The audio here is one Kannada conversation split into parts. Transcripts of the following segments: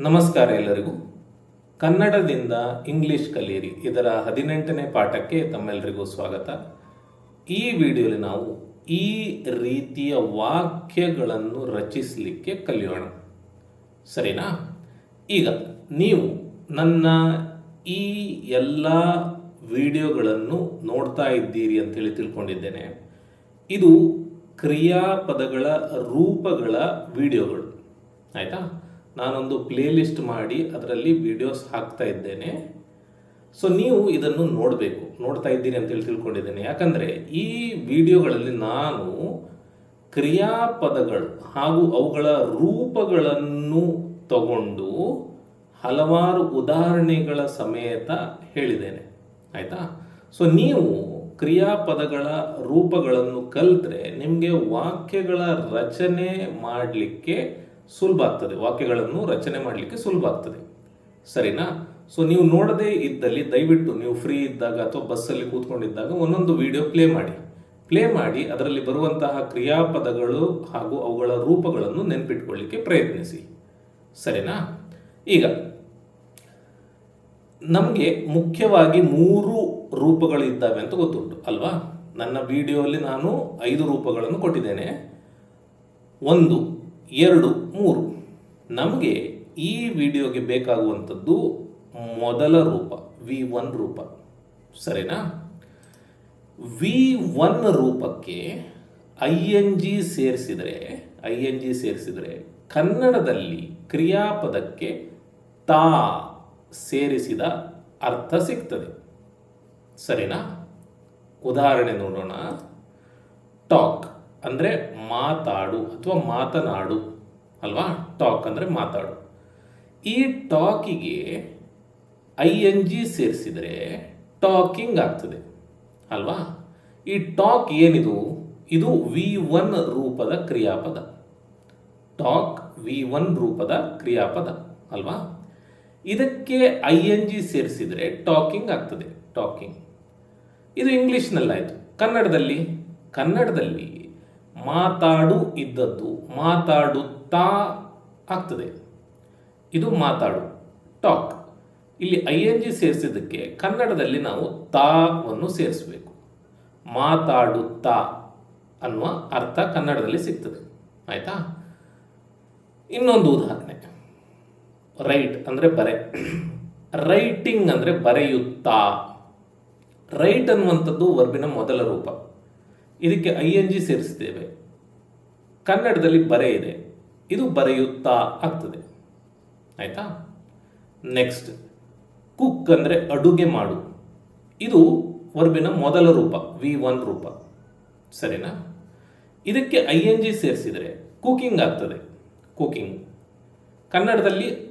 ನಮಸ್ಕಾರ ಎಲ್ಲರಿಗೂ. ಕನ್ನಡದಿಂದ ಇಂಗ್ಲಿಷ್ ಕಲಿಯಿರಿ. ಇದರ ಹದಿನೆಂಟನೇ ಪಾಠಕ್ಕೆ ತಮ್ಮೆಲ್ಲರಿಗೂ ಸ್ವಾಗತ. ಈ ವಿಡಿಯೋಲಿ ನಾವು ಈ ರೀತಿಯ ವಾಕ್ಯಗಳನ್ನು ರಚಿಸಲಿಕ್ಕೆ ಕಲಿಯೋಣ. ಸರಿನಾ? ಈಗ ನೀವು ನನ್ನ ಈ ಎಲ್ಲ ವಿಡಿಯೋಗಳನ್ನು ನೋಡ್ತಾ ಇದ್ದೀರಿ ಅಂತೇಳಿ ತಿಳ್ಕೊಂಡಿದ್ದೇನೆ. ಇದು ಕ್ರಿಯಾಪದಗಳ ರೂಪಗಳ ವಿಡಿಯೋಗಳು. ಆಯಿತಾ? ನಾನೊಂದು ಪ್ಲೇಲಿಸ್ಟ್ ಮಾಡಿ ಅದರಲ್ಲಿ ವಿಡಿಯೋಸ್ ಹಾಕ್ತಾ ಇದ್ದೇನೆ. ಸೊ ನೀವು ಇದನ್ನು ನೋಡಬೇಕು. ನೋಡ್ತಾ ಇದ್ದೀರಿ ಅಂತೇಳಿ ತಿಳ್ಕೊಂಡಿದ್ದೇನೆ. ಯಾಕಂದರೆ ಈ ವಿಡಿಯೋಗಳಲ್ಲಿ ನಾನು ಕ್ರಿಯಾಪದಗಳು ಹಾಗೂ ಅವುಗಳ ರೂಪಗಳನ್ನು ತಗೊಂಡು ಹಲವಾರು ಉದಾಹರಣೆಗಳ ಸಮೇತ ಹೇಳಿದ್ದೇನೆ. ಆಯಿತಾ? ಸೊ ನೀವು ಕ್ರಿಯಾಪದಗಳ ರೂಪಗಳನ್ನು ಕಲಿತ್ರೆ ನಿಮಗೆ ವಾಕ್ಯಗಳ ರಚನೆ ಮಾಡಲಿಕ್ಕೆ ಸುಲಭ ಆಗ್ತದೆ ವಾಕ್ಯಗಳನ್ನು ರಚನೆ ಮಾಡಲಿಕ್ಕೆ ಸುಲಭ ಆಗ್ತದೆ ಸರಿನಾ? ಸೊ ನೀವು ನೋಡದೇ ಇದ್ದಲ್ಲಿ ದಯವಿಟ್ಟು ನೀವು ಫ್ರೀ ಇದ್ದಾಗ ಅಥವಾ ಬಸ್ಸಲ್ಲಿ ಕೂತ್ಕೊಂಡಿದ್ದಾಗ ಒಂದೊಂದು ವಿಡಿಯೋ ಪ್ಲೇ ಮಾಡಿ. ಪ್ಲೇ ಮಾಡಿ, ಅದರಲ್ಲಿ ಬರುವಂತಹ ಕ್ರಿಯಾಪದಗಳು ಹಾಗೂ ಅವುಗಳ ರೂಪಗಳನ್ನು ನೆನಪಿಟ್ಕೊಳ್ಳಿಕ್ಕೆ ಪ್ರಯತ್ನಿಸಿ. ಸರಿನಾ? ಈಗ, ನಮಗೆ ಮುಖ್ಯವಾಗಿ ಮೂರು ರೂಪಗಳು ಇದ್ದಾವೆ ಅಂತ ಗೊತ್ತುಂಟು, ಅಲ್ವಾ? ನನ್ನ ವಿಡಿಯೋಲ್ಲಿ ನಾನು ಐದು ರೂಪಗಳನ್ನು ಕೊಟ್ಟಿದ್ದೇನೆ. ಒಂದು, ಎರಡು ಮೂರು. ನಮಗೆ ಈ ವಿಡಿಯೋಗೆ ಬೇಕಾಗುವಂಥದ್ದು ಮೊದಲ ರೂಪ ವಿ ಒನ್ ರೂಪ. ಸರಿನಾ? ವಿ ಒನ್ ರೂಪಕ್ಕೆ ಐ ಎನ್ ಜಿ ಸೇರಿಸಿದರೆ ಐ ಎನ್ ಜಿ ಸೇರಿಸಿದರೆ ಕನ್ನಡದಲ್ಲಿ ಕ್ರಿಯಾಪದಕ್ಕೆ ತಾ ಸೇರಿಸಿದ ಅರ್ಥ ಸಿಗ್ತದೆ. ಸರಿನಾ? ಉದಾಹರಣೆ ನೋಡೋಣ. ಟಾಕ್ ಅಂದರೆ ಮಾತಾಡು ಅಥವಾ ಮಾತನಾಡು. ಅಲ್ವಾ? ಟಾಕ್ ಅಂದರೆ ಮಾತಾಡು. ಈ ಟಾಕಿಗೆ ಐ ಎನ್ ಜಿ ಸೇರಿಸಿದರೆ ಟಾಕಿಂಗ್ ಆಗ್ತದೆ. ಅಲ್ವಾ? ಈ ಟಾಕ್ ಏನಿದು? ಇದು ವಿ ಒನ್ ರೂಪದ ಕ್ರಿಯಾಪದ. ಟಾಕ್ ವಿ ಒನ್ ರೂಪದ ಕ್ರಿಯಾಪದ. ಅಲ್ವಾ? ಇದಕ್ಕೆ ಐ ಎನ್ ಜಿ ಸೇರಿಸಿದರೆ ಟಾಕಿಂಗ್ ಆಗ್ತದೆ. ಟಾಕಿಂಗ್ ಇದು ಇಂಗ್ಲೀಷ್ನಲ್ಲಾಯಿತು ಕನ್ನಡದಲ್ಲಿ? ಕನ್ನಡದಲ್ಲಿ ಮಾತಾಡು ಇದ್ದದ್ದು, ಮಾತಾಡುತ್ತಾ ಆಗ್ತದೆ. ಇದು ಮಾತಾಡು, ಟಾಕ್. ಇಲ್ಲಿ ಐ ಎನ್ ಜಿ ಸೇರಿಸಿದ್ದಕ್ಕೆ ಕನ್ನಡದಲ್ಲಿ ನಾವು ತಾವನ್ನು ಸೇರಿಸಬೇಕು. ಮಾತಾಡುತ್ತಾ ಅನ್ನುವ ಅರ್ಥ ಕನ್ನಡದಲ್ಲಿ ಸಿಗ್ತದೆ. ಆಯಿತಾ? ಇನ್ನೊಂದು ಉದಾಹರಣೆ. ರೈಟ್ ಅಂದರೆ ಬರೆ. ರೈಟಿಂಗ್ ಅಂದರೆ ಬರೆಯುತ್ತಾ. ರೈಟ್ ಅನ್ನುವಂಥದ್ದು ವರ್ಬಿನ ಮೊದಲ ರೂಪ. ಇದಕ್ಕೆ ಐ ಎನ್ ಜಿ ಸೇರಿಸಿದ್ದೇವೆ. ಕನ್ನಡದಲ್ಲಿ ಬರೆ ಇದೆ. ಇದು ಬರೆಯುತ್ತಾ ಆಗ್ತದೆ. ಆಯಿತಾ? ನೆಕ್ಸ್ಟ್ ಕುಕ್ ಅಂದರೆ ಅಡುಗೆ ಮಾಡು. ಇದು ವರ್ಬಿನ ಮೊದಲ ರೂಪ ವಿ ಒನ್ ರೂಪ. ಸರಿನಾ? ಇದಕ್ಕೆ ಐ ಎನ್ ಜಿ ಸೇರಿಸಿದರೆ ಕುಕಿಂಗ್ ಆಗ್ತದೆ. ಕುಕಿಂಗ್. ಕನ್ನಡದಲ್ಲಿ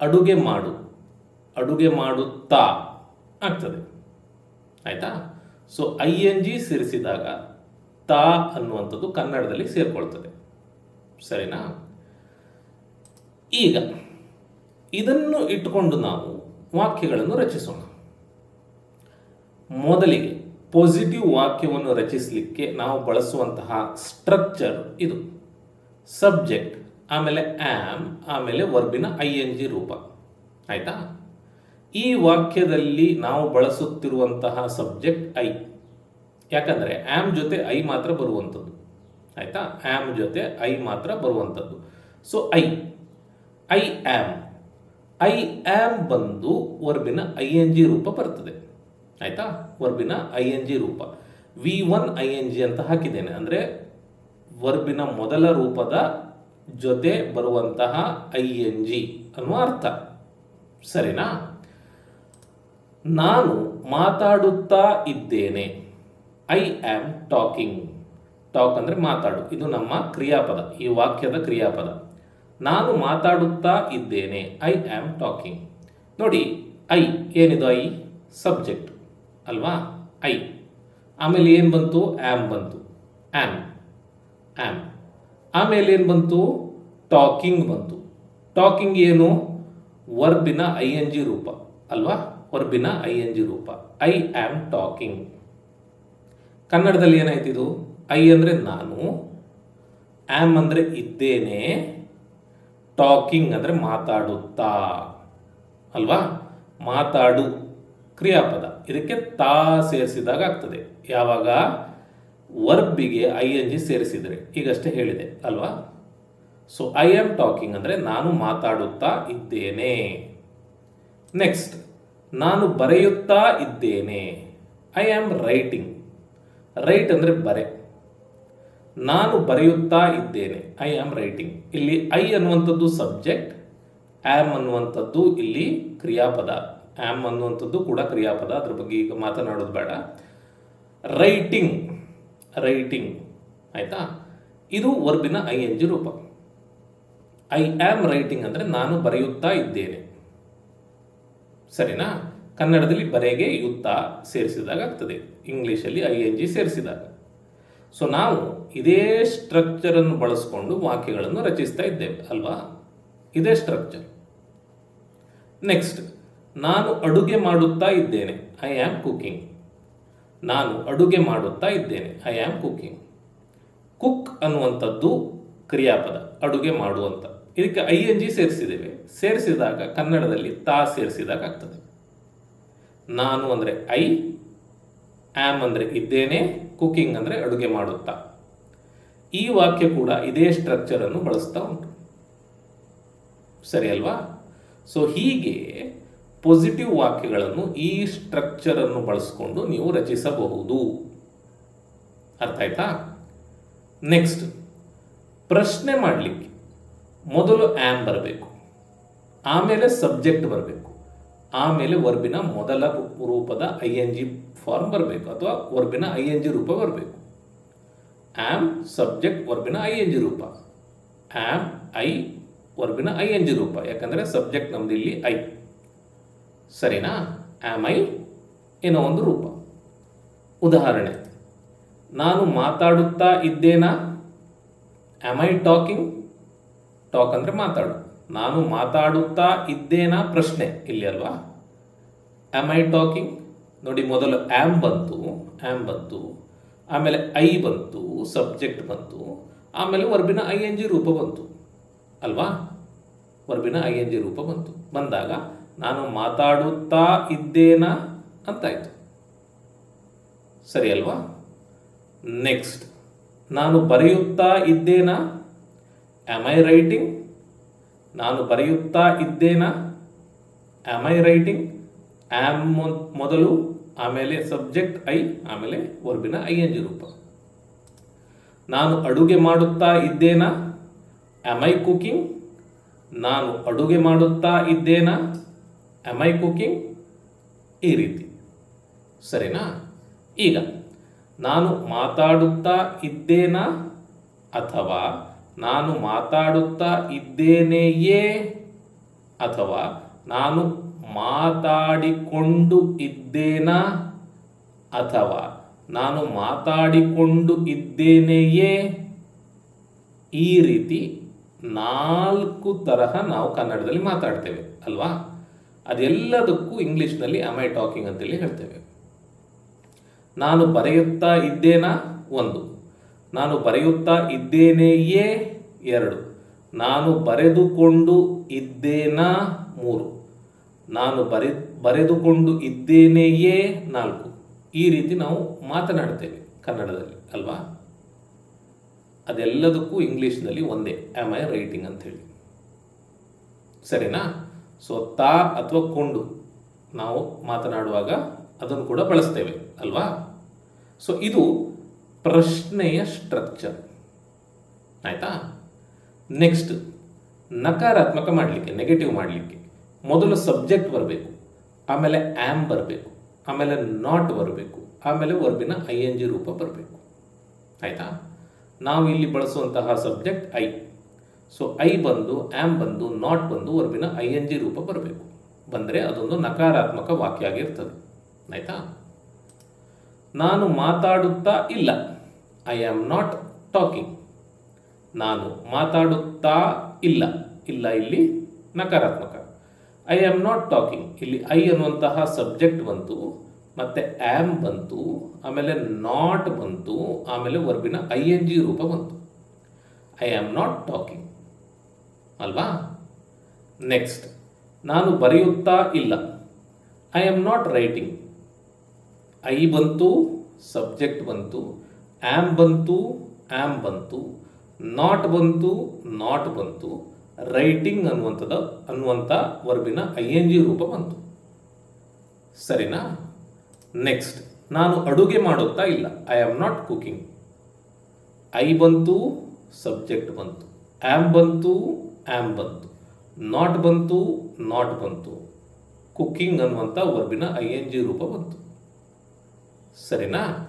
ಅಡುಗೆ ಮಾಡು. ಅಡುಗೆ ಮಾಡುತ್ತಾ ಆಗ್ತದೆ. ಆಯಿತಾ? ಸೊ ಐ ಎನ್ ಜಿ ಸೇರಿಸಿದಾಗ ತಾ ಅನ್ನುವಂಥದ್ದು ಕನ್ನಡದಲ್ಲಿ ಸೇರಿಕೊಳ್ತದೆ. ಸರಿನಾ? ಈಗ ಇದನ್ನು ಇಟ್ಟುಕೊಂಡು ನಾವು ವಾಕ್ಯಗಳನ್ನು ರಚಿಸೋಣ. ಮೊದಲಿಗೆ ಪಾಸಿಟಿವ್ ವಾಕ್ಯವನ್ನು ರಚಿಸಲಿಕ್ಕೆ ನಾವು ಬಳಸುವಂತಹ ಸ್ಟ್ರಕ್ಚರ್ ಇದು. ಸಬ್ಜೆಕ್ಟ್ ಆಮೇಲೆ ಆ್ಯಮ್ ಆಮೇಲೆ ವರ್ಬಿನ ಐ ಎನ್ ಜಿ ರೂಪ. ಆಯಿತಾ? ಈ ವಾಕ್ಯದಲ್ಲಿ ನಾವು ಬಳಸುತ್ತಿರುವಂತಹ ಸಬ್ಜೆಕ್ಟ್ ಐ. ಯಾಕಂದರೆ ಆ್ಯಮ್ ಜೊತೆ ಐ ಮಾತ್ರ ಬರುವಂಥದ್ದು ಆಯಿತಾ? ಆ್ಯಮ್ ಜೊತೆ ಐ ಮಾತ್ರ ಬರುವಂಥದ್ದು so I I am I am ಬಂದು ವರ್ಬಿನ ಐ ಎನ್ ಜಿ ರೂಪ ಬರ್ತದೆ. ಆಯಿತಾ? ವರ್ಬಿನ ಐ ಎನ್ ಜಿ ರೂಪ. V one I N G ಅಂತ ಹಾಕಿದ್ದೇನೆ. ಅಂದರೆ ವರ್ಬಿನ ಮೊದಲ ರೂಪದ ಜೊತೆ ಬರುವಂತಹ ಐ ಎನ್ ಜಿ ಅನ್ನುವ ಅರ್ಥ. ಸರಿನಾ? ನಾನು ಮಾತಾಡುತ್ತಾ ಇದ್ದೇನೆ. ಐ ಆಮ್ ಟಾಕಿಂಗ್ ಟಾಕ್ ಅಂದರೆ ಮಾತಾಡು. ಇದು ನಮ್ಮ ಕ್ರಿಯಾಪದ. ಈ ವಾಕ್ಯದ ಕ್ರಿಯಾಪದ. ನಾನು ಮಾತಾಡುತ್ತಾ ಇದ್ದೇನೆ. ಐ ಆಮ್ ಟಾಕಿಂಗ್ ನೋಡಿ ಐ ಏನಿದು ಐ ಸಬ್ಜೆಕ್ಟ್ ಅಲ್ವಾ? ಐ ಆಮೇಲೆ ಏನು ಬಂತು? ಆ್ಯಮ್ ಬಂತು. ಆ್ಯಮ್ ಆ್ಯಮ್ ಆಮೇಲೆ ಏನು ಬಂತು? ಟಾಕಿಂಗ್ ಬಂತು. ಟಾಕಿಂಗ್ ಏನು? ವರ್ಬಿನ ಐ ಎನ್ ಜಿ ರೂಪ. ಅಲ್ವಾ? ವರ್ಬಿನ ಐ ಎನ್ ಜಿ ರೂಪ. ಐ ಆಮ್ ಟಾಕಿಂಗ್ ಕನ್ನಡದಲ್ಲಿ ಏನಾಯ್ತಿದು ಐ ಅಂದರೆ ನಾನು ಆಮ್ ಅಂದರೆ ಇದ್ದೇನೆ ಟಾಕಿಂಗ್ ಅಂದರೆ ಮಾತಾಡುತ್ತಾ, ಅಲ್ವಾ? ಮಾತಾಡು, ಕ್ರಿಯಾಪದ. ಇದಕ್ಕೆ ತಾ ಸೇರಿಸಿದಾಗ ಆಗ್ತದೆ. ಯಾವಾಗ? ವರ್ಬಿಗೆ ಐ ಎನ್ ಜಿ ಸೇರಿಸಿದರೆ. ಈಗಷ್ಟೇ ಹೇಳಿದೆ, ಅಲ್ವಾ? ಸೊ ಐ ಆಮ್ ಟಾಕಿಂಗ್ ಅಂದರೆ ನಾನು ಮಾತಾಡುತ್ತಾ ಇದ್ದೇನೆ. ನೆಕ್ಸ್ಟ್ ನಾನು ಬರೆಯುತ್ತಾ ಇದ್ದೇನೆ. ಐ ಆಮ್ ರೈಟಿಂಗ್ ರೈಟ್ ಅಂದರೆ ಬರೆ. ನಾನು ಬರೆಯುತ್ತಾ ಇದ್ದೇನೆ. ಐ ಆಮ್ ರೈಟಿಂಗ್ ಇಲ್ಲಿ ಐ ಅನ್ನುವಂಥದ್ದು ಸಬ್ಜೆಕ್ಟ್ ಆಮ್ ಅನ್ನುವಂಥದ್ದು ಇಲ್ಲಿ ಕ್ರಿಯಾಪದ. ಆಮ್ ಅನ್ನುವಂಥದ್ದು ಕೂಡ ಕ್ರಿಯಾಪದ. ಅದ್ರ ಬಗ್ಗೆ ಈಗ ಮಾತನಾಡೋದು ಬೇಡ. ರೈಟಿಂಗ್ ರೈಟಿಂಗ್ ಆಯಿತಾ? ಇದು ವರ್ಬಿನ ಐ ಎನ್ ಜಿ ರೂಪ. ಐ ಆಮ್ ರೈಟಿಂಗ್ ಅಂದರೆ ನಾನು ಬರೆಯುತ್ತಾ ಇದ್ದೇನೆ. ಸರಿನಾ? ಕನ್ನಡದಲ್ಲಿ ಬರೆಗೆ, ಯುತ್ತ ಸೇರಿಸಿದಾಗ ಆಗ್ತದೆ. ಇಂಗ್ಲೀಷಲ್ಲಿ ಐ ಎನ್ ಜಿ ಸೇರಿಸಿದಾಗ. ಸೊ ನಾವು ಇದೇ ಸ್ಟ್ರಕ್ಚರನ್ನು ಬಳಸಿಕೊಂಡು ವಾಕ್ಯಗಳನ್ನು ರಚಿಸ್ತಾ ಇದ್ದೇವೆ, ಅಲ್ವಾ? ಇದೇ ಸ್ಟ್ರಕ್ಚರ್ ನೆಕ್ಸ್ಟ್ ನಾನು ಅಡುಗೆ ಮಾಡುತ್ತಾ ಇದ್ದೇನೆ. ಐ ಆಮ್ ಕುಕಿಂಗ್ ನಾನು ಅಡುಗೆ ಮಾಡುತ್ತಾ ಇದ್ದೇನೆ. ಐ ಆಮ್ ಕುಕಿಂಗ್ ಕುಕ್ ಅನ್ನುವಂಥದ್ದು ಕ್ರಿಯಾಪದ, ಅಡುಗೆ ಮಾಡುವಂಥ. ಇದಕ್ಕೆ ಐ ಎನ್ ಜಿ ಸೇರಿಸಿದ್ದೇವೆ. ಸೇರಿಸಿದಾಗ ಕನ್ನಡದಲ್ಲಿ ತಾ ಸೇರಿಸಿದಾಗ ಆಗ್ತದೆ. ನಾನು ಅಂದರೆ ಐ ಆಮ್ ಅಂದರೆ ಇದ್ದೇನೆ ಕುಕಿಂಗ್ ಅಂದರೆ ಅಡುಗೆ ಮಾಡುತ್ತಾ. ಈ ವಾಕ್ಯ ಕೂಡ ಇದೇ ಸ್ಟ್ರಕ್ಚರನ್ನು ಬಳಸ್ತಾ ಉಂಟು. ಸರಿ ಅಲ್ವಾ? ಸೊ ಹೀಗೆ ಪಾಸಿಟಿವ್ ವಾಕ್ಯಗಳನ್ನು ಈ ಸ್ಟ್ರಕ್ಚರನ್ನು ಬಳಸಿಕೊಂಡು ನೀವು ರಚಿಸಬಹುದು. ಅರ್ಥ ಆಯ್ತಾ? ನೆಕ್ಸ್ಟ್ ಪ್ರಶ್ನೆ ಮಾಡಲಿಕ್ಕೆ ಮೊದಲು ಆ್ಯಮ್ ಬರಬೇಕು. ಆಮೇಲೆ ಸಬ್ಜೆಕ್ಟ್ ಬರಬೇಕು. ಆಮೇಲೆ ವರ್ಬಿನ ಮೊದಲ ರೂಪದ ಐ ಎನ್ ಜಿ ಫಾರ್ಮ್ ಬರಬೇಕು ಅಥವಾ ವರ್ಬಿನ ಐ ಎನ್ ಜಿ ರೂಪ ಬರಬೇಕು. ಆಮ್ ಸಬ್ಜೆಕ್ಟ್ ವರ್ಬಿನ ಐ ಎನ್ ಜಿ ರೂಪ. ಆಮ್ ಐ ವರ್ಬಿನ ಐ ಎನ್ ಜಿ ರೂಪ. ಯಾಕಂದರೆ ಸಬ್ಜೆಕ್ಟ್ ನಮ್ದು ಇಲ್ಲಿ ಐ ಸರಿನಾ? ಆಮ್ ಐ ಏನೋ ಒಂದು ರೂಪ. ಉದಾಹರಣೆ, ನಾನು ಮಾತಾಡುತ್ತಾ ಇದ್ದೇನಾ? ಆಮ್ ಐ ಟಾಕಿಂಗ್ ಟಾಕ್ ಅಂದರೆ ಮಾತಾಡು. ನಾನು ಮಾತಾಡುತ್ತಾ ಇದ್ದೇನಾ ಪ್ರಶ್ನೆ. ಇಲ್ಲಿ ಅಲ್ವಾ? ಆಮ್ ಐ ಟಾಕಿಂಗ್ ನೋಡಿ, ಮೊದಲು ಆಮ್ ಬಂತು ಆಮ್ ಬಂತು, ಆಮೇಲೆ ಐ ಬಂತು ಸಬ್ಜೆಕ್ಟ್ ಬಂತು, ಆಮೇಲೆ ವರ್ಬಿನ ಐ ಎನ್ ಜಿ ರೂಪ ಬಂತು. ಅಲ್ವಾ? ವರ್ಬಿನ ಐ ಎನ್ ಜಿ ರೂಪ ಬಂತು. ಬಂದಾಗ ನಾನು ಮಾತಾಡುತ್ತಾ ಇದ್ದೇನಾ ಅಂತಾಯಿತು. ಸರಿ ಅಲ್ವಾ? ನೆಕ್ಸ್ಟ್ ನಾನು ಬರೆಯುತ್ತಾ ಇದ್ದೇನಾ? ಆಮ್ ಐ ರೈಟಿಂಗ್ ನಾನು ಬರೆಯುತ್ತಾ ಇದ್ದೇನಾ? ಆಮ್ ಐ ರೈಟಿಂಗ್ ಆಮ್ ಮೊದಲು, ಆಮೇಲೆ ಸಬ್ಜೆಕ್ಟ್ ಐ ಆಮೇಲೆ ವರ್ಬಿನ ಐ ಎನ್ ಜಿ ರೂಪ. ನಾನು ಅಡುಗೆ ಮಾಡುತ್ತಾ ಇದ್ದೇನಾ? ಆಮ್ ಐ ಕುಕಿಂಗ್ ನಾನು ಅಡುಗೆ ಮಾಡುತ್ತಾ ಇದ್ದೇನಾ? ಆಮ್ ಐ ಕುಕಿಂಗ್ ಈ ರೀತಿ. ಸರಿನಾ? ಈಗ, ನಾನು ಮಾತಾಡುತ್ತಾ ಇದ್ದೇನಾ ಅಥವಾ ನಾನು ಮಾತಾಡುತ್ತಾ ಇದ್ದೇನೆಯೇ? ಅಥವಾ ನಾನು ಮಾತಾಡಿಕೊಂಡು ಇದ್ದೇನಾ? ಅಥವಾ ನಾನು ಮಾತಾಡಿಕೊಂಡು ಇದ್ದೇನೆಯೇ? ಈ ರೀತಿ ನಾಲ್ಕು ತರಹ ನಾವು ಕನ್ನಡದಲ್ಲಿ ಮಾತಾಡ್ತೇವೆ, ಅಲ್ವಾ? ಅದೆಲ್ಲದಕ್ಕೂ ಇಂಗ್ಲೀಷ್ನಲ್ಲಿ ಐ ಟಾಕಿಂಗ್ ಅಂತೇಳಿ ಹೇಳ್ತೇವೆ. ನಾನು ಬರೆಯುತ್ತಾ ಇದ್ದೇನಾ? ಒಂದು. ನಾನು ಬರೆಯುತ್ತಾ ಇದ್ದೇನೆಯೇ? ಎರಡು. ನಾನು ಬರೆದುಕೊಂಡು ಇದ್ದೇನಾ? ಮೂರು. ನಾನು ಬರೆ, ಬರೆದುಕೊಂಡು ಇದ್ದೇನೆಯೇ? ನಾಲ್ಕು. ಈ ರೀತಿ ನಾವು ಮಾತನಾಡ್ತೇವೆ ಕನ್ನಡದಲ್ಲಿ, ಅಲ್ವಾ? ಅದೆಲ್ಲದಕ್ಕೂ ಇಂಗ್ಲೀಷ್ನಲ್ಲಿ ಒಂದೇ. ಆಮ್ ಐ ರೈಟಿಂಗ್ ಅಂಥೇಳಿ. ಸರಿನಾ? ಸೊ ತಾ ಅಥವಾ ಕೊಂಡು ನಾವು ಮಾತನಾಡುವಾಗ ಅದನ್ನು ಕೂಡ ಬಳಸ್ತೇವೆ, ಅಲ್ವಾ? ಸೊ ಇದು ಪ್ರಶ್ನೆಯ ಸ್ಟ್ರಕ್ಚರ್ ಆಯಿತಾ? ನೆಕ್ಸ್ಟ್ ನಕಾರಾತ್ಮಕ ಮಾಡಲಿಕ್ಕೆ ನೆಗೆಟಿವ್ ಮಾಡಲಿಕ್ಕೆ. ಮೊದಲು ಸಬ್ಜೆಕ್ಟ್ ಬರಬೇಕು, ಆಮೇಲೆ ಆ್ಯಮ್ ಬರಬೇಕು, ಆಮೇಲೆ ನಾಟ್ ಬರಬೇಕು, ಆಮೇಲೆ ವರ್ಬಿನ ಐ ಎನ್ ಜಿ ರೂಪ ಬರಬೇಕು. ಆಯಿತಾ? ನಾವು ಇಲ್ಲಿ ಬಳಸುವಂತಹ ಸಬ್ಜೆಕ್ಟ್ ಐ ಸೊ ಐ ಬಂದು ಆ್ಯಮ್ ಬಂದು ನಾಟ್ ಬಂದು ವರ್ಬಿನ ಐ ಎನ್ ಜಿ ರೂಪ ಬರಬೇಕು. ಬಂದರೆ ಅದೊಂದು ನಕಾರಾತ್ಮಕ ವಾಕ್ಯ ಆಗಿರ್ತದೆ. ಆಯಿತಾ? ನಾನು ಮಾತಾಡುತ್ತಾ ಇಲ್ಲ. ಐ ಆಮ್ ನಾಟ್ ಟಾಕಿಂಗ್ ನಾನು ಮಾತಾಡುತ್ತಾ ಇಲ್ಲ. ಇಲ್ಲ ಇಲ್ಲಿ ನಕಾರಾತ್ಮಕ. ಐ ಆಮ್ ನಾಟ್ ಟಾಕಿಂಗ್ ಇಲ್ಲಿ ಐ ಅನ್ನುವಂತಹ ಸಬ್ಜೆಕ್ಟ್ ಬಂತು, ಮತ್ತು ಆ್ಯಮ್ ಬಂತು, ಆಮೇಲೆ ನಾಟ್ ಬಂತು, ಆಮೇಲೆ ವರ್ಬಿನ ಐ ಎನ್ ಜಿ ರೂಪ ಬಂತು. ಐ ಆಮ್ ನಾಟ್ ಟಾಕಿಂಗ್ ಅಲ್ವಾ? ನೆಕ್ಸ್ಟ್ ನಾನು ಬರೆಯುತ್ತಾ ಇಲ್ಲ. I am not writing I ಬಂತು ಸಬ್ಜೆಕ್ಟ್ ಬಂತು ಆಮ್ ಬಂತು ಆ್ಯಮ್ ಬಂತು ನಾಟ್ ಬಂತು ನಾಟ್ ಬಂತು ರೈಟಿಂಗ್ ಅನ್ನುವಂಥದ್ದು ಅನ್ನುವಂಥ ವರ್ಬಿನ ಐ ಎನ್ ಜಿ ರೂಪ ಬಂತು. ಸರಿನಾ? ನೆಕ್ಸ್ಟ್ ನಾನು ಅಡುಗೆ ಮಾಡುತ್ತಾ ಇಲ್ಲ. I am not cooking I ಬಂತು ಸಬ್ಜೆಕ್ಟ್ ಬಂತು. ಆ್ಯಮ್ ಬಂತು ಆ್ಯಮ್ ಬಂತು. ನಾಟ್ ಬಂತು ನಾಟ್ ಬಂತು. ಕುಕ್ಕಿಂಗ್ ಅನ್ನುವಂಥ ವರ್ಬಿನ ಐ ಎನ್ ಜಿ ರೂಪ ಬಂತು. ಸರಿನಾ?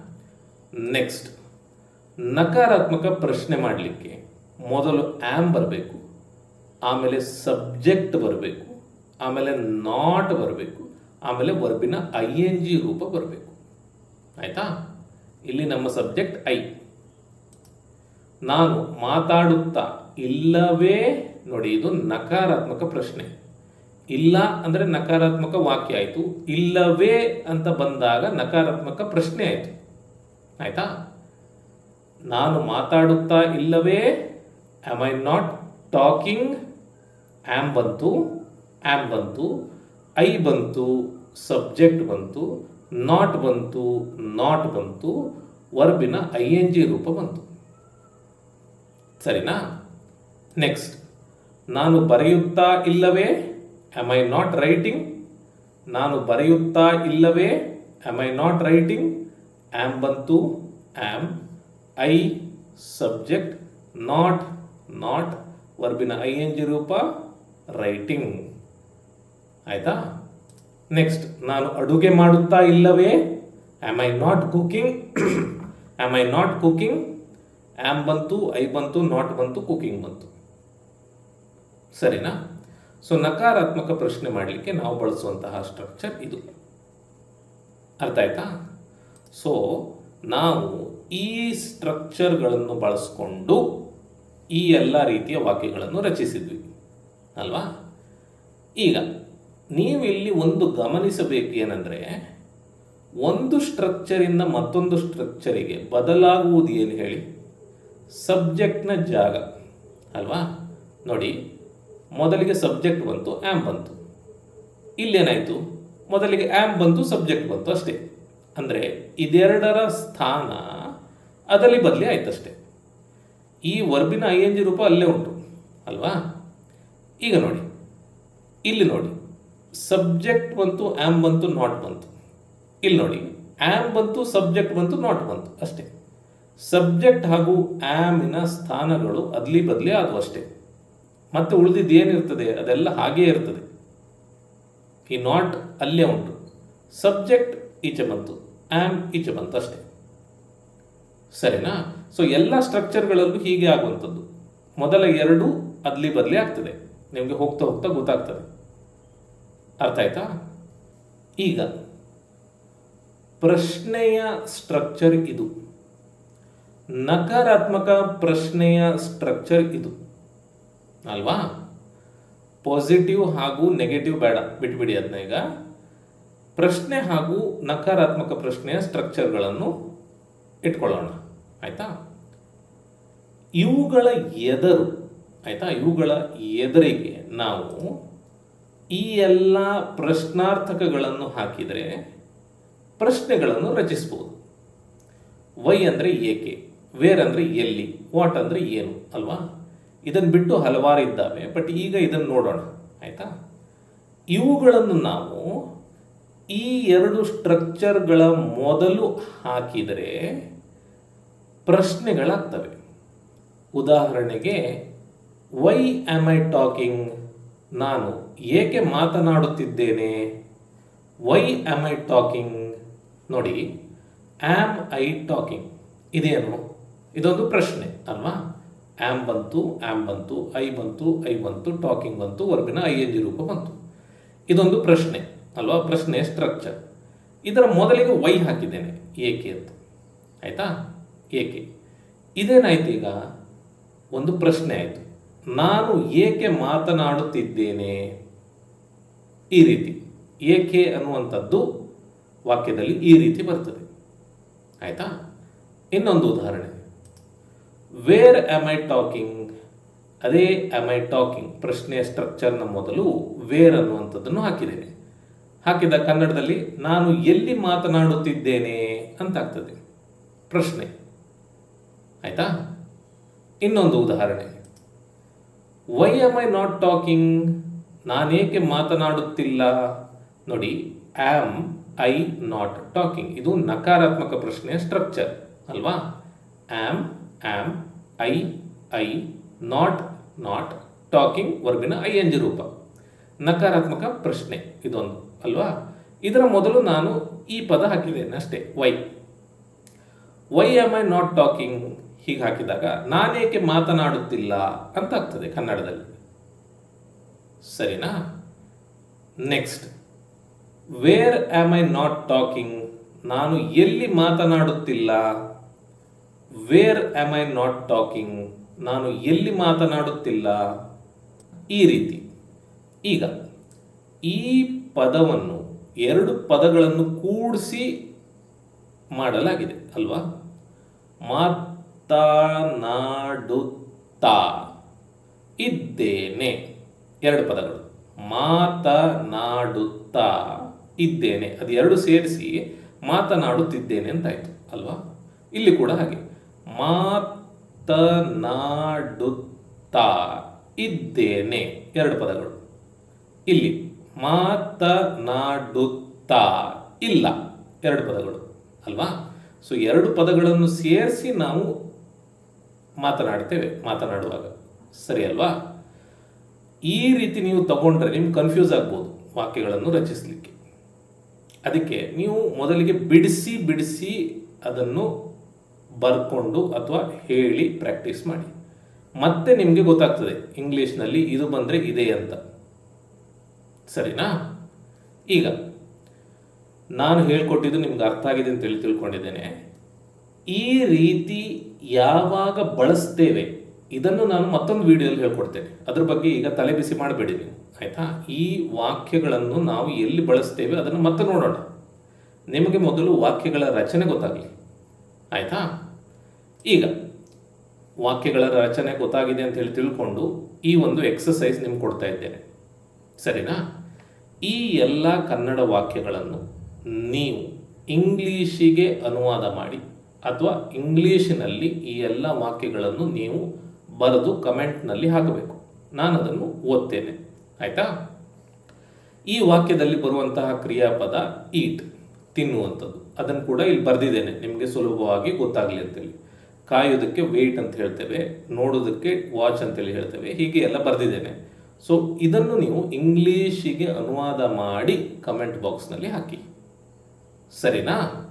ನೆಕ್ಸ್ಟ್ ನಕಾರಾತ್ಮಕ ಪ್ರಶ್ನೆ ಮಾಡಲಿಕ್ಕೆ ಮೊದಲು ಆಮ್ ಬರಬೇಕು, ಆಮೇಲೆ ಸಬ್ಜೆಕ್ಟ್ ಬರಬೇಕು, ಆಮೇಲೆ ನಾಟ್ ಬರಬೇಕು, ಆಮೇಲೆ ವರ್ಬಿನ ಐ ಎನ್ ಜಿ ರೂಪ ಬರಬೇಕು. ಆಯಿತಾ? ಇಲ್ಲಿ ನಮ್ಮ ಸಬ್ಜೆಕ್ಟ್ ಐ ನಾನು ಮಾತಾಡುತ್ತಾ ಇಲ್ಲವೇ? ನೋಡಿ, ಇದು ನಕಾರಾತ್ಮಕ ಪ್ರಶ್ನೆ. ಇಲ್ಲ ಅಂದರೆ ನಕಾರಾತ್ಮಕ ವಾಕ್ಯ ಆಯಿತು. ಇಲ್ಲವೇ ಅಂತ ಬಂದಾಗ ನಕಾರಾತ್ಮಕ ಪ್ರಶ್ನೆ ಆಯಿತು. ಆಯ್ತಾ? ನಾನು ಮಾತಾಡುತ್ತಾ ಇಲ್ಲವೇ? Am I not talking am ಬಂತು ಆ್ಯಮ್ ಬಂತು ಐ ಬಂತು ಸಬ್ಜೆಕ್ಟ್ ಬಂತು ನಾಟ್ ಬಂತು ನಾಟ್ ಬಂತು ವರ್ಬಿನ ಐ ಎನ್ ಜಿ ರೂಪ ಬಂತು. ಸರಿನಾ? ನೆಕ್ಸ್ಟ್ ನಾನು ಬರೆಯುತ್ತಾ ಇಲ್ಲವೇ? ಆಮ್ ಐ ನಾಟ್ ರೈಟಿಂಗ್ ನಾನು ಬರೆಯುತ್ತಾ ಇಲ್ಲವೇ? Am I not writing am ಬಂತು am I subject not not ವರ್ಬಿನ I N G ರೂಪ ರೈಟಿಂಗ್. ಆಯ್ತಾ? ನೆಕ್ಸ್ಟ್, ನಾನು ಅಡುಗೆ ಮಾಡುತ್ತಾ ಇಲ್ಲವೇ? Am I not cooking am I not cooking am ಬಂತು ಐ ಬಂತು ನಾಟ್ ಬಂತು ಕುಕಿಂಗ್ ಬಂತು. ಸರಿನಾ? ಸೊ ನಕಾರಾತ್ಮಕ ಪ್ರಶ್ನೆ ಮಾಡಲಿಕ್ಕೆ ನಾವು ಬಳಸುವಂತಹ ಸ್ಟ್ರಕ್ಚರ್ ಇದು. ಅರ್ಥ ಆಯ್ತಾ? ಸೊ ನಾವು ಈ ಸ್ಟ್ರಕ್ಚರ್ಗಳನ್ನು ಬಳಸ್ಕೊಂಡು ಈ ಎಲ್ಲ ರೀತಿಯ ವಾಕ್ಯಗಳನ್ನು ರಚಿಸಿದ್ವಿ. ಅಲ್ವಾ? ಈಗ ನೀವು ಇಲ್ಲಿ ಒಂದು ಗಮನಿಸಬೇಕು ಏನಂದರೆ, ಒಂದು ಸ್ಟ್ರಕ್ಚರಿಂದ ಮತ್ತೊಂದು ಸ್ಟ್ರಕ್ಚರಿಗೆ ಬದಲಾಗುವುದು ಏನು ಹೇಳಿ? ಸಬ್ಜೆಕ್ಟ್ನ ಜಾಗ. ಅಲ್ವಾ? ನೋಡಿ, ಮೊದಲಿಗೆ ಸಬ್ಜೆಕ್ಟ್ ಬಂತು, ಆ್ಯಮ್ ಬಂತು. ಇಲ್ಲೇನಾಯಿತು? ಮೊದಲಿಗೆ ಆ್ಯಮ್ ಬಂತು, ಸಬ್ಜೆಕ್ಟ್ ಬಂತು ಅಷ್ಟೇ. ಅಂದರೆ ಇದೆರಡರ ಸ್ಥಾನ ಅದರಲ್ಲಿ ಬದಲಿ ಆಯ್ತಷ್ಟೆ. ಈ ವರ್ಬಿನ ಐ ಎನ್ ಜಿ ರೂಪ ಅಲ್ಲೇ ಉಂಟು, ಅಲ್ವಾ? ಈಗ ನೋಡಿ, ಇಲ್ಲಿ ನೋಡಿ, ಸಬ್ಜೆಕ್ಟ್ ಬಂತು ಆ್ಯಮ್ ಬಂತು, ನಾಟ್ ಬಂತು. ಇಲ್ಲಿ ನೋಡಿ ಆ್ಯಮ್ ಬಂತು, ಸಬ್ಜೆಕ್ಟ್ ಬಂತು, ನಾಟ್ ಬಂತು, ಅಷ್ಟೇ. ಸಬ್ಜೆಕ್ಟ್ ಹಾಗೂ ಆ್ಯಮಿನ ಸ್ಥಾನಗಳು ಅದ್ಲಿ ಬದಲಿ ಆದವು ಅಷ್ಟೇ. ಮತ್ತೆ ಉಳಿದಿದ್ದು ಏನಿರ್ತದೆ? ಅದೆಲ್ಲ ಹಾಗೇ ಇರ್ತದೆ. ಈ ನಾಟ್ ಅಲ್ಲೇ ಉಂಟು. ಸಬ್ಜೆಕ್ಟ್ ಈಚೆ ಬಂತು. ಆ್ಯಮ್ ಈಚೆ ಬಂತು ಅಷ್ಟೇ ಸರಿನಾ? ಸೊ ಎಲ್ಲ ಸ್ಟ್ರಕ್ಚರ್ಗಳಲ್ಲೂ ಹೀಗೆ ಆಗುವಂಥದ್ದು. ಮೊದಲ ಎರಡು ಅದ್ಲಿ ಬದಲಿ ಆಗ್ತದೆ. ನಿಮಗೆ ಹೋಗ್ತಾ ಹೋಗ್ತಾ ಗೊತ್ತಾಗ್ತದೆ. ಅರ್ಥ ಆಯ್ತಾ? ಈಗ, ಪ್ರಶ್ನೆಯ ಸ್ಟ್ರಕ್ಚರ್ ಇದು. ನಕಾರಾತ್ಮಕ ಪ್ರಶ್ನೆಯ ಸ್ಟ್ರಕ್ಚರ್ ಇದು. ಅಲ್ವಾ? ಪಾಸಿಟಿವ್ ಹಾಗೂ ನೆಗೆಟಿವ್ ಬೇಡ. ಬಿಟ್ಬಿಡಿ ಅದನ್ನ ಈಗ. ಪ್ರಶ್ನೆ ಹಾಗೂ ನಕಾರಾತ್ಮಕ ಪ್ರಶ್ನೆಯ ಸ್ಟ್ರಕ್ಚರ್ಗಳನ್ನು ಇಟ್ಕೊಳ್ಳೋಣ. ಆಯಿತಾ? ಇವುಗಳ ಎದರು, ಆಯಿತಾ? ಇವುಗಳ ಎದುರಿಗೆ ನಾವು ಈ ಎಲ್ಲ ಪ್ರಶ್ನಾರ್ಥಕಗಳನ್ನು ಹಾಕಿದರೆ ಪ್ರಶ್ನೆಗಳನ್ನು ರಚಿಸ್ಬೋದು. ವೈ ಅಂದರೆ ಏಕೆ? ವೇರ್ ಅಂದರೆ ಎಲ್ಲಿ? ವಾಟ್ ಅಂದರೆ ಏನು? ಅಲ್ವಾ? ಇದನ್ನು ಬಿಟ್ಟು ಹಲವಾರು ಇದ್ದಾವೆ, ಬಟ್ ಈಗ ಇದನ್ನು ನೋಡೋಣ, ಆಯಿತಾ? ಇವುಗಳನ್ನು ನಾವು ಈ ಎರಡು ಸ್ಟ್ರಕ್ಚರ್ಗಳ ಮೊದಲು ಹಾಕಿದರೆ ಪ್ರಶ್ನೆಗಳಾಗ್ತವೆ. ಉದಾಹರಣೆಗೆ ವೈ ಆಮ್ ಐ ಟಾಕಿಂಗ್ ನಾನು ಏಕೆ ಮಾತನಾಡುತ್ತಿದ್ದೇನೆ? ವೈ ಆಮ್ ಐ ಟಾಕಿಂಗ್ ನೋಡಿ ಆಮ್ ಐ ಟಾಕಿಂಗ್ ಇದೇನು? ಇದೊಂದು ಪ್ರಶ್ನೆ, ಅಲ್ವಾ? ಆಮ್ ಬಂತು ಆಮ್ ಬಂತು ಐ ಬಂತು ಐ ಬಂತು ಟಾಕಿಂಗ್ ಬಂತು, ವರ್ಬಿನ ಐ ಎನ್ ಜಿ ರೂಪ ಬಂತು? ಇದೊಂದು ಪ್ರಶ್ನೆ. ಅಲ್ವಾ? ಪ್ರಶ್ನೆ ಸ್ಟ್ರಕ್ಚರ್ ಇದರ ಮೊದಲಿಗೆ ವೈ ಹಾಕಿದ್ದೇನೆ ಏಕೆ ಅಂತ. ಆಯಿತಾ? ಏಕೆ ಇದೇನಾಯ್ತು ಈಗ? ಒಂದು ಪ್ರಶ್ನೆ ಆಯಿತು. ನಾನು ಏಕೆ ಮಾತನಾಡುತ್ತಿದ್ದೇನೆ? ಈ ರೀತಿ. ಏಕೆ ಅನ್ನುವಂಥದ್ದು ವಾಕ್ಯದಲ್ಲಿ ಈ ರೀತಿ ಬರ್ತದೆ. ಆಯಿತಾ? ಇನ್ನೊಂದು ಉದಾಹರಣೆ. ವೇರ್ ಆಮ್ ಐ ಟಾಕಿಂಗ್ ಅದೇ ಆಮ್ ಐ ಟಾಕಿಂಗ್ ಪ್ರಶ್ನೆಯ ಸ್ಟ್ರಕ್ಚರ್ನ ಮೊದಲು ವೇರ್ ಅನ್ನುವಂಥದ್ದನ್ನು ಹಾಕಿದ್ದೇನೆ. ಹಾಕಿದ ಕನ್ನಡದಲ್ಲಿ ನಾನು ಎಲ್ಲಿ ಮಾತನಾಡುತ್ತಿದ್ದೇನೆ ಅಂತಾಗ್ತದೆ. ಪ್ರಶ್ನೆ. ಆಯ್ತಾ? ಇನ್ನೊಂದು ಉದಾಹರಣೆ. Why am I not talking ನಾನೇಕೆ ಮಾತನಾಡುತ್ತಿಲ್ಲ? ನೋಡಿ ಆಮ್ ಐ ನಾಟ್ ಟಾಕಿಂಗ್ ಇದು ನಕಾರಾತ್ಮಕ ಪ್ರಶ್ನೆಯ ಸ್ಟ್ರಕ್ಚರ್ ಅಲ್ವಾ? Am am I I not not talking ವರ್ಬಿನ I N ರೂಪ. ನಕಾರಾತ್ಮಕ ಪ್ರಶ್ನೆ ಇದೊಂದು, ಅಲ್ವಾ? ಇದರ ಮೊದಲು ನಾನು ಈ ಪದ ಹಾಕಿದ್ದೇನೆ ಅಷ್ಟೇ why why am I not talking ಹೀಗೆ ಹಾಕಿದಾಗ ನಾನೇಕೆ ಮಾತನಾಡುತ್ತಿಲ್ಲ ಅಂತ ಆಗ್ತದೆ ಕನ್ನಡದಲ್ಲಿ. ಸರಿನಾ? Next where am I not talking ನಾನು ಎಲ್ಲಿ ಮಾತನಾಡುತ್ತಿಲ್ಲ? Where am I not talking ನಾನು ಎಲ್ಲಿ ಮಾತನಾಡುತ್ತಿಲ್ಲ? ಈ ರೀತಿ. ಈಗ ಈ ಪದವನ್ನು ಎರಡು ಪದಗಳನ್ನು ಕೂಡಿಸಿ ಮಾಡಲಾಗಿದೆ, ಅಲ್ವಾ? ಮಾತನಾಡುತ್ತಾ ಇದ್ದೇನೆ. ಎರಡು ಪದಗಳು. ಮಾತನಾಡುತ್ತಾ ಇದ್ದೇನೆ. ಅದು ಎರಡು ಸೇರಿಸಿ ಮಾತನಾಡುತ್ತಿದ್ದೇನೆ ಅಂತಾಯಿತು, ಅಲ್ವಾ? ಇಲ್ಲಿ ಕೂಡ ಹಾಗೆ. ಮಾತನಾಡುತ್ತಾ ಇದ್ದೇನೆ. ಎರಡು ಪದಗಳು. ಇಲ್ಲಿ ಮಾತನಾಡುತ್ತಾ ಇಲ್ಲ ಎರಡು ಪದಗಳು ಅಲ್ವಾ? ಸೊ ಎರಡು ಪದಗಳನ್ನು ಸೇರಿಸಿ ನಾವು ಮಾತನಾಡ್ತೇವೆ, ಮಾತನಾಡುವಾಗ. ಸರಿ ಅಲ್ವಾ? ಈ ರೀತಿ ನೀವು ತಗೊಂಡ್ರೆ ನಿಮ್ಗೆ ಕನ್ಫ್ಯೂಸ್ ಆಗ್ಬೋದು ವಾಕ್ಯಗಳನ್ನು ರಚಿಸಲಿಕ್ಕೆ. ಅದಕ್ಕೆ ನೀವು ಮೊದಲಿಗೆ ಬಿಡಿಸಿ ಬಿಡಿಸಿ ಅದನ್ನು ಬರ್ಕೊಂಡು ಅಥವಾ ಹೇಳಿ ಪ್ರಾಕ್ಟೀಸ್ ಮಾಡಿ. ಮತ್ತೆ ನಿಮಗೆ ಗೊತ್ತಾಗ್ತದೆ ಇಂಗ್ಲೀಷ್ನಲ್ಲಿ ಇದು ಬಂದರೆ ಇದೆ ಅಂತ. ಸರಿನಾ? ಈಗ, ನಾನು ಹೇಳ್ಕೊಟ್ಟಿದ್ದು ನಿಮ್ಗೆ ಅರ್ಥ ಆಗಿದೆ ಅಂತೇಳಿ ತಿಳ್ಕೊಂಡಿದ್ದೇನೆ. ಈ ರೀತಿ ಯಾವಾಗ ಬಳಸ್ತೇವೆ, ಇದನ್ನು ನಾನು ಮತ್ತೊಂದು ವಿಡಿಯೋದಲ್ಲಿ ಹೇಳ್ಕೊಡ್ತೇನೆ. ಅದ್ರ ಬಗ್ಗೆ ಈಗ ತಲೆ ಬಿಸಿ ಮಾಡಬೇಡಿ ನೀವು, ಆಯಿತಾ? ಈ ವಾಕ್ಯಗಳನ್ನು ನಾವು ಎಲ್ಲಿ ಬಳಸ್ತೇವೆ ಅದನ್ನು ಮತ್ತೆ ನೋಡೋಣ. ನಿಮಗೆ ಮೊದಲು ವಾಕ್ಯಗಳ ರಚನೆ ಗೊತ್ತಾಗಲಿ, ಆಯಿತಾ? ಈಗ, ವಾಕ್ಯಗಳ ರಚನೆ ಗೊತ್ತಾಗಿದೆ ಅಂತ ಹೇಳಿ ತಿಳ್ಕೊಂಡು ಈ ಒಂದು ಎಕ್ಸಸೈಸ್ ನಿಮ್ಗೆ ಕೊಡ್ತಾ ಇದ್ದೇನೆ. ಸರಿನಾ? ಈ ಎಲ್ಲ ಕನ್ನಡ ವಾಕ್ಯಗಳನ್ನು ನೀವು ಇಂಗ್ಲೀಷಿಗೆ ಅನುವಾದ ಮಾಡಿ ಅಥವಾ ಇಂಗ್ಲೀಷಿನಲ್ಲಿ ಈ ಎಲ್ಲ ವಾಕ್ಯಗಳನ್ನು ನೀವು ಬರೆದು ಕಮೆಂಟ್ನಲ್ಲಿ ಹಾಕಬೇಕು. ನಾನು ಅದನ್ನು ಓದ್ತೇನೆ. ಆಯಿತಾ? ಈ ವಾಕ್ಯದಲ್ಲಿ ಬರುವಂತಹ ಕ್ರಿಯಾಪದ ಈಟ್, ತಿನ್ನುವಂಥದ್ದು. ಅದನ್ನು ಕೂಡ ಇಲ್ಲಿ ಬರೆದಿದ್ದೇನೆ. ನಿಮಗೆ ಸುಲಭವಾಗಿ ಗೊತ್ತಾಗಲಿ ಅಂತೇಳಿ. ಕಾಯೋದಕ್ಕೆ ವೆಯ್ಟ್ ಅಂತ ಹೇಳ್ತೇವೆ, ನೋಡೋದಕ್ಕೆ ವಾಚ್ ಅಂತೇಳಿ ಹೇಳ್ತೇವೆ. ಹೀಗೆ ಎಲ್ಲ ಬರೆದಿದ್ದೇನೆ. ಸೊ ಇದನ್ನು ನೀವು ಇಂಗ್ಲೀಷಿಗೆ ಅನುವಾದ ಮಾಡಿ ಕಮೆಂಟ್ ಬಾಕ್ಸ್ನಲ್ಲಿ ಹಾಕಿ. ಸರಿನಾ?